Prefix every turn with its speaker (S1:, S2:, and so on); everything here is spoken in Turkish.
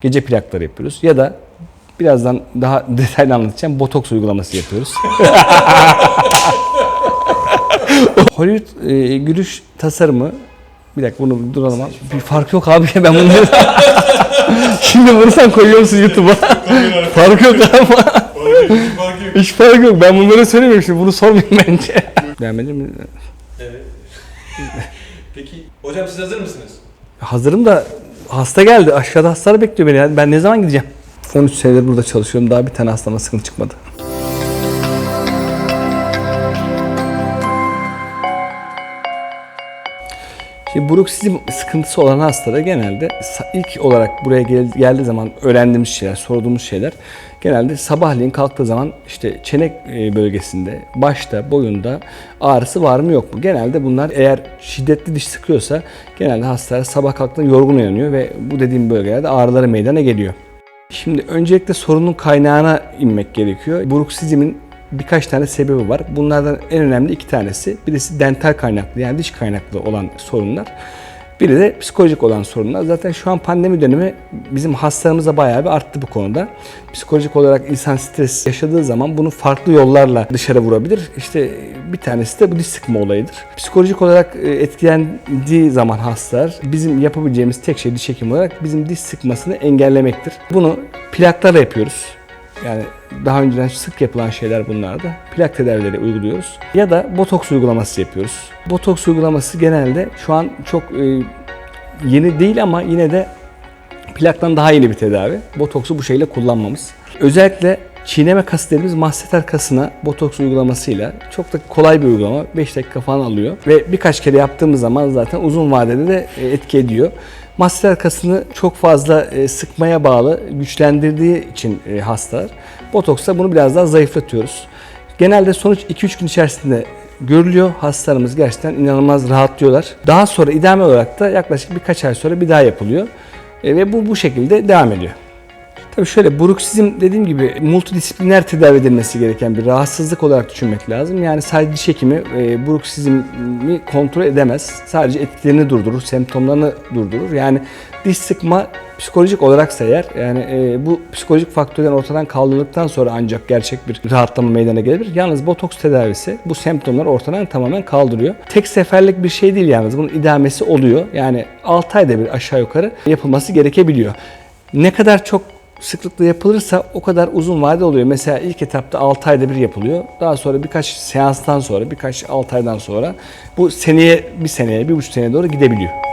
S1: Gece plakları yapıyoruz ya da birazdan daha detaylı anlatacağım botoks uygulaması yapıyoruz. Hollywood e, gülüş tasarımı bir dakika bunu duralım abi. Bir fark yok abi ben bunu Şimdi bunu sen koyuyor musun YouTube'a? fark yok ama. Hiç fark yok. Ben bunları söylemiyorum şimdi. Bunu sormayayım bence. Beğenmedin mi?
S2: Evet. Peki hocam siz hazır mısınız?
S1: Hazırım da hasta geldi. Aşağıda hastalar bekliyor beni. ya. Ben ne zaman gideceğim? 13 senedir burada çalışıyorum. Daha bir tane hastama sıkıntı çıkmadı. Şimdi bruksizm sıkıntısı olan hastalara genelde ilk olarak buraya gel- geldiği zaman öğrendiğimiz şeyler, sorduğumuz şeyler genelde sabahleyin kalktığı zaman işte çenek e, bölgesinde, başta, boyunda ağrısı var mı yok mu? Genelde bunlar eğer şiddetli diş sıkıyorsa genelde hastalar sabah kalktığında yorgun uyanıyor ve bu dediğim bölgelerde ağrıları meydana geliyor. Şimdi öncelikle sorunun kaynağına inmek gerekiyor. Bruksizmin birkaç tane sebebi var. Bunlardan en önemli iki tanesi. Birisi dental kaynaklı yani diş kaynaklı olan sorunlar. Biri de psikolojik olan sorunlar. Zaten şu an pandemi dönemi bizim hastalarımız da bayağı bir arttı bu konuda. Psikolojik olarak insan stres yaşadığı zaman bunu farklı yollarla dışarı vurabilir. İşte bir tanesi de bu diş sıkma olayıdır. Psikolojik olarak e, etkilendiği zaman hastalar bizim yapabileceğimiz tek şey diş hekimi olarak bizim diş sıkmasını engellemektir. Bunu plaklarla yapıyoruz. Yani daha önceden sık yapılan şeyler bunlar da. Plak tedavileri uyguluyoruz. Ya da botoks uygulaması yapıyoruz. Botoks uygulaması genelde şu an çok e, yeni değil ama yine de plaktan daha yeni bir tedavi. Botoksu bu şekilde kullanmamız. Özellikle çiğneme kası dediğimiz masseter kasına botoks uygulamasıyla çok da kolay bir uygulama. 5 dakika falan alıyor. Ve birkaç kere yaptığımız zaman zaten uzun vadede de e, etki ediyor. Masseter kasını çok fazla e, sıkmaya bağlı güçlendirdiği için e, hastalar. Botoksta bunu biraz daha zayıflatıyoruz. Genelde sonuç 2-3 gün içerisinde görülüyor. Hastalarımız gerçekten inanılmaz rahatlıyorlar. Daha sonra idame olarak da yaklaşık birkaç ay sonra bir daha yapılıyor. E, ve bu bu şekilde devam ediyor. Tabii şöyle bruksizm dediğim gibi multidisipliner tedavi edilmesi gereken bir rahatsızlık olarak düşünmek lazım. Yani sadece diş hekimi e, bruksizmi kontrol edemez. Sadece etkilerini durdurur, semptomlarını durdurur. Yani diş sıkma psikolojik olaraksa eğer yani e, bu psikolojik faktörlerin ortadan kaldırıldıktan sonra ancak gerçek bir rahatlama meydana gelebilir. Yalnız botoks tedavisi bu semptomları ortadan tamamen kaldırıyor. Tek seferlik bir şey değil yalnız bunun idamesi oluyor. Yani 6 ayda bir aşağı yukarı yapılması gerekebiliyor. Ne kadar çok sıklıkla yapılırsa o kadar uzun vade oluyor. Mesela ilk etapta 6 ayda bir yapılıyor. Daha sonra birkaç seanstan sonra, birkaç 6 aydan sonra bu seneye, bir seneye, bir buçuk seneye doğru gidebiliyor.